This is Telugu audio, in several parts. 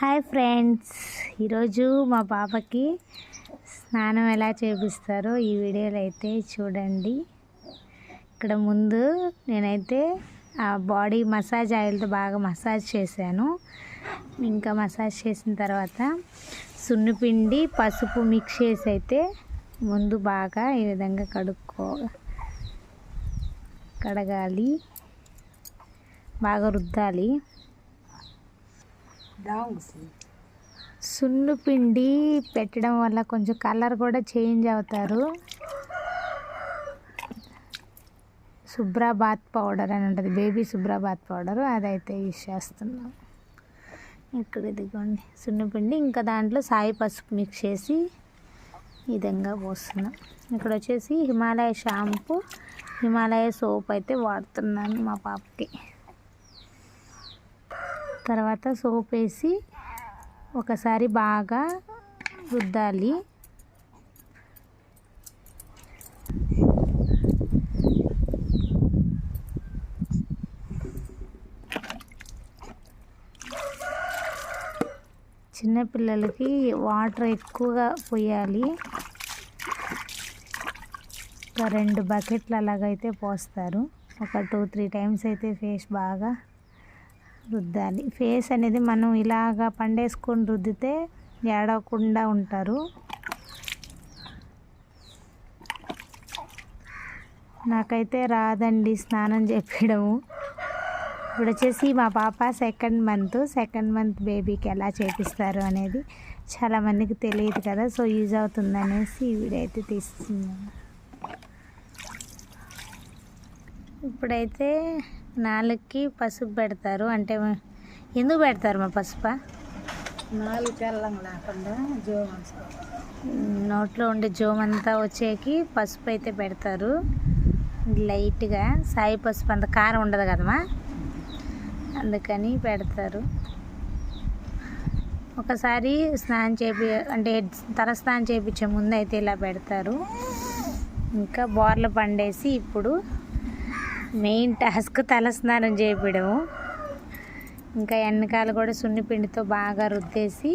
Hi friends. ఈరోజు మా పాపకి స్నానం ఎలా చేపిస్తారో ఈ వీడియోలో అయితే చూడండి. ఇక్కడ ముందు నేనైతే ఆ బాడీ మసాజ్ ఆయిల్తో బాగా మసాజ్ చేశాను. ఇంకా మసాజ్ చేసిన తర్వాత సున్నిపిండి పసుపు మిక్స్ చేసి అయితే ముందు బాగా ఈ విధంగా కడుక్కో కడగాలి. బాగా రుద్దాలి. సున్ను పిండి పెట్టడం వల్ల కొంచెం కలర్ కూడా చేంజ్ అవుతారు. శుభ్రాబాత్ పౌడర్ అని ఉంటుంది బేబీ శుభ్రాబాత్ పౌడర్ అదైతే యూజ్ చేస్తున్నాం. ఇక్కడ ఇదిగోండి సున్నిపిండి ఇంకా దాంట్లో సాయి పసుపు మిక్స్ చేసి ఈ విధంగా పోస్తున్నాం. ఇక్కడ వచ్చేసి హిమాలయ షాంపూ హిమాలయ సోప్ అయితే వాడుతున్నాను మా పాపకి. తర్వాత సోప్ వేసి ఒకసారి బాగా రుద్దాలి. చిన్నపిల్లలకి వాటర్ ఎక్కువగా పోయాలి. ఒక రెండు బకెట్లు అలాగైతే పోస్తారు. ఒక టూ త్రీ టైమ్స్ అయితే ఫేస్ బాగా రుద్దాలి. ఫేస్ అనేది మనం ఇలాగా పండేసుకొని రుద్దితే ఏడవకుండా ఉంటారు. నాకైతే రాదండి స్నానం చేపించడము ఇప్పుడు వచ్చేసి మా పాప సెకండ్ మంత్ సెకండ్ మంత్ బేబీకి ఎలా చేపిస్తారు అనేది చాలామందికి తెలియదు కదా సో యూజ్ అవుతుందనేసి ఈ వీడియో అయితే తీస్తున్నాను. ఇప్పుడైతే నాలుగుకి పసుపు పెడతారు. అంటే ఎందుకు పెడతారు మా పసుపు? నాలుగు తెల్లం లేకుండా నోట్లో ఉండే జోమ్ అంతా వచ్చేకి పసుపు అయితే పెడతారు. లైట్గా సాయి పసుపు అంత కారం ఉండదు కదమ్మా అందుకని పెడతారు. ఒకసారి స్నానం చేపి అంటే తల స్నానం చేయించే ముందు అయితే ఇలా పెడతారు. ఇంకా బోర్ల పండేసి ఇప్పుడు మెయిన్ టాస్క్ తలస్నానం చేయడం చేయించడము ఇంకా ఎన్నకాలు కూడా సున్నిపిండితో బాగా రుద్దేసి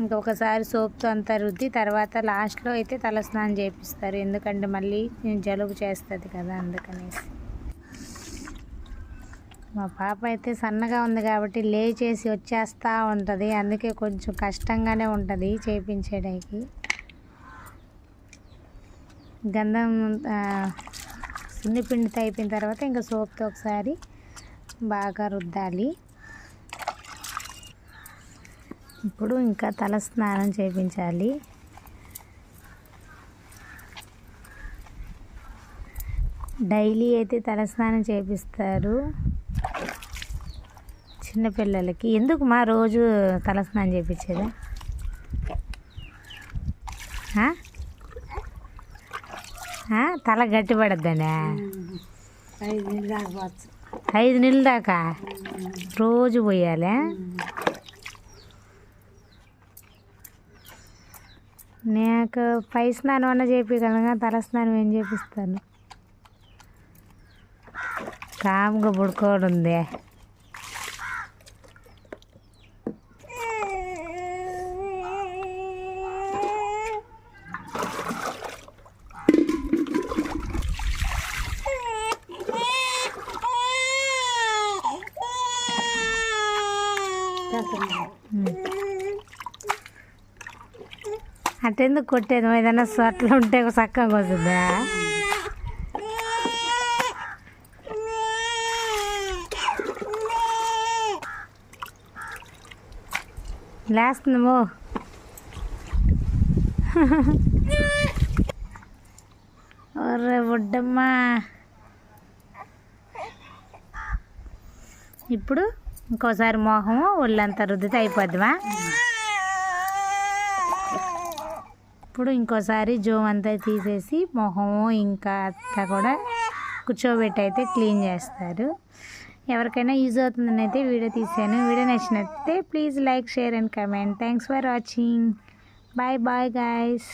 ఇంకా ఒకసారి సోప్తో అంతా రుద్ది తర్వాత లాస్ట్లో అయితే తలస్నానం చేపిస్తారు ఎందుకంటే మళ్ళీ జలుబు చేస్తుంది కదా అందుకనేసి. మా పాప అయితే సన్నగా ఉంది కాబట్టి లేచేసి వచ్చేస్తూ ఉంటుంది. అందుకే కొంచెం కష్టంగానే ఉంటుంది చేపించడానికి గంధం సున్నిపిండితో అయిపోయిన తర్వాత ఇంకా సోప్తో ఒకసారి బాగా రుద్దాలి. ఇప్పుడు ఇంకా తల స్నానం చేయించాలి. డైలీ అయితే తల స్నానం చేపిస్తారు చిన్నపిల్లలకి ఎందుకు మా రోజు తల స్నానం తల గట్టి పడద్దనే ఐదు నీళ్ళు తాగవచ్చు ఐదు నెలల దాకా? రోజు పోయాలి. నాకు పై స్నానం అన్న చేపించగలను తల స్నానం ఏం చేపిస్తాను? కామ్గా పడుకోవడం ఉంది. అటెందుకు కొట్టేది? ఏదైనా సొట్లు ఉంటే చక్కగా వస్తుందా లేస్తుందేమో ఒర్రే బుడ్డమ్మా. ఇప్పుడు? ఇంకోసారి మోహము ఒళ్ళంతా రుద్దితే అయిపోద్దిమా? ఇప్పుడు ఇంకోసారి జోమ్ అంతా తీసేసి మొహము ఇంకా అంతా కూడా కూర్చోబెట్టి అయితే క్లీన్ చేస్తారు. ఎవరికైనా యూజ్ అవుతుందని అయితే వీడియో తీసాను. వీడియో నచ్చినట్లయితే please like share and comment. Thanks for watching bye bye guys